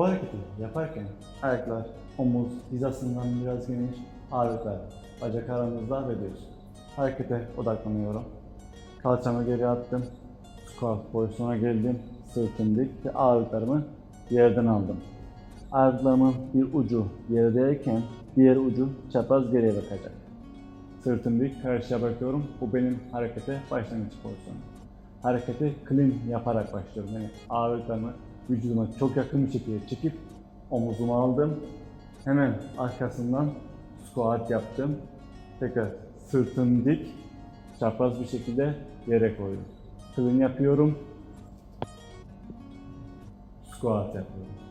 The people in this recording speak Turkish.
Bu hareketi yaparken ayaklar omuz hizasından biraz geniş, ağırlıklar bacak aranızda ve düz. Harekete odaklanıyorum. Kalçamı geri attım. Squat pozisyona geldim. Sırtım dik ve ağırlıklarımı yerden aldım. Ayaklarımın bir ucu yerdeyken diğer ucu çapraz geriye bakacak. Sırtım dik karşıya bakıyorum. Bu benim harekete başlangıç pozisyonum. Hareketi clean yaparak başlıyorum. Yani ağırlıklarımı vücuduma çok yakın bir şekilde çekip omuzumu aldım. Hemen arkasından squat yaptım. Tekrar sırtım dik, çapraz bir şekilde yere koydum. Clean yapıyorum. Squat yapıyorum.